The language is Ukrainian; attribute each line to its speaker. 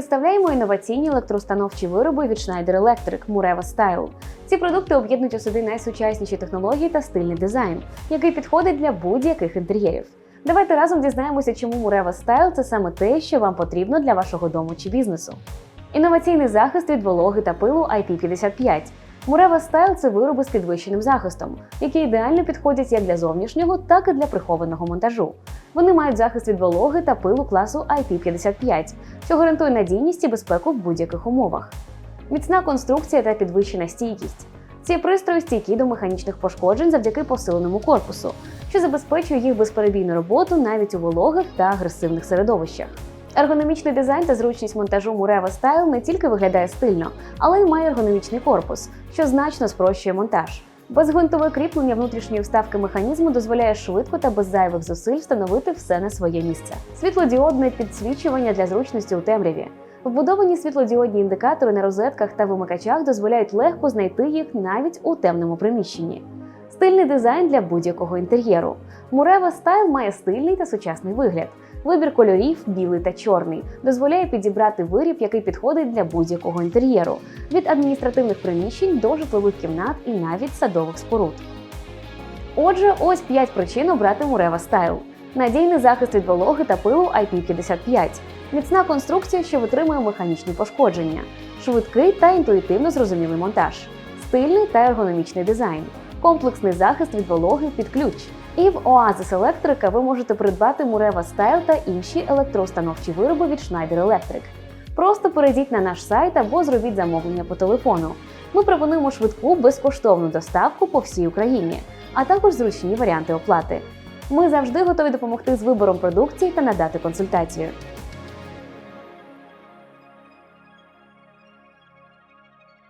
Speaker 1: Представляємо інноваційні електроустановчі вироби від Schneider Electric Mureva Style. Ці продукти об'єднують у собі найсучасніші технології та стильний дизайн, який підходить для будь-яких інтер'єрів. Давайте разом дізнаємося, чому Mureva Style – це саме те, що вам потрібно для вашого дому чи бізнесу. Інноваційний захист від вологи та пилу IP55. Mureva Style – це вироби з підвищеним захистом, які ідеально підходять як для зовнішнього, так і для прихованого монтажу. Вони мають захист від вологи та пилу класу IP55, що гарантує надійність і безпеку в будь-яких умовах. Міцна конструкція та підвищена стійкість. Ці пристрої стійкі до механічних пошкоджень завдяки посиленому корпусу, що забезпечує їх безперебійну роботу навіть у вологих та агресивних середовищах. Ергономічний дизайн та зручність монтажу Mureva Style не тільки виглядає стильно, але й має ергономічний корпус, що значно спрощує монтаж. Безгвинтове кріплення внутрішньої вставки механізму дозволяє швидко та без зайвих зусиль встановити все на своє місце. Світлодіодне підсвічування для зручності у темряві. Вбудовані світлодіодні індикатори на розетках та вимикачах дозволяють легко знайти їх навіть у темному приміщенні. Стильний дизайн для будь-якого інтер'єру. Mureva Style має стильний та сучасний вигляд. Вибір кольорів білий та чорний дозволяє підібрати виріб, який підходить для будь-якого інтер'єру від адміністративних приміщень до житлових кімнат і навіть садових споруд. Отже, ось 5 причин обрати Mureva Style. Надійний захист від вологи та пилу IP55, міцна конструкція, що витримує механічні пошкодження, швидкий та інтуїтивно зрозумілий монтаж, стильний та ергономічний дизайн, комплексний захист від вологи під ключ. І в Оазис Електрика ви можете придбати Мурева Стайл та інші електроустановчі вироби від Schneider Electric. Просто перейдіть на наш сайт або зробіть замовлення по телефону. Ми пропонуємо швидку безкоштовну доставку по всій Україні, а також зручні варіанти оплати. Ми завжди готові допомогти з вибором продукції та надати консультацію.